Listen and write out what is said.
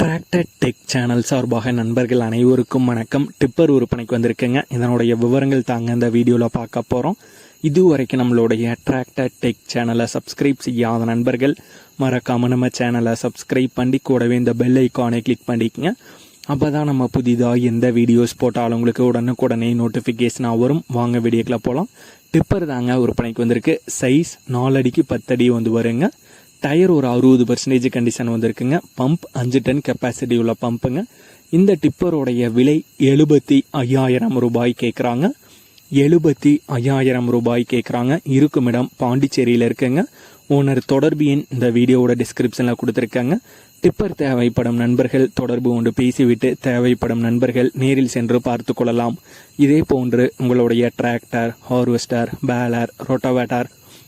Tractor tech channel சார்பாக நண்பர்கள் அனைவருக்கும் வணக்கம். டிப்பர் விற்பனைக்கு வந்திருக்கேங்க. இதனுடைய விவரங்கள் தாங்க இந்த வீடியோவில் பார்க்க போகிறோம் இதுவரைக்கும் நம்மளுடைய டிராக்டர் டெக் சேனலை சப்ஸ்கிரைப் செய்யாத நண்பர்கள் மறக்காமல் நம்ம சேனலை சப்ஸ்கிரைப் பண்ணி கூடவே இந்த பெல் ஐக்கானை கிளிக் பண்ணிக்கங்க. அப்போ தான் நம்ம புதிதாக எந்த வீடியோஸ் போட்டாலும் உங்களுக்கு உடனுக்குடனே நோட்டிஃபிகேஷனாக வரும். வாங்க வீடியோக்கில் போகலாம் டிப்பர் தாங்க விற்பனைக்கு வந்திருக்கு. சைஸ் நாலடிக்கு பத்தடி வந்து வருங்க. டயர் ஒரு அறுபது பர்சன்டேஜ் கண்டிஷன் வந்திருக்குங்க. பம்ப் அஞ்சு டன் கெப்பாசிட்டி உள்ள பம்புங்க இந்த டிப்பருடைய விலை எழுபத்தி ஐயாயிரம் ரூபாய் கேட்குறாங்க எழுபத்தி ஐயாயிரம் ரூபாய் கேட்குறாங்க இருக்கும் இடம் பாண்டிச்சேரியில் இருக்குங்க. ஓனர் தொடர்பு எண் இந்த வீடியோவோட டிஸ்கிரிப்ஷனில் கொடுத்துருக்காங்க. டிப்பர் தேவைப்படும் நண்பர்கள் தொடர்பு கொண்டு பேசிவிட்டு தேவைப்படும் நண்பர்கள் நேரில் சென்று பார்த்து கொள்ளலாம். இதே போன்று உங்களுடைய டிராக்டர் ஹார்வெஸ்டர் பேலர் ரோட்டோவேட்டர்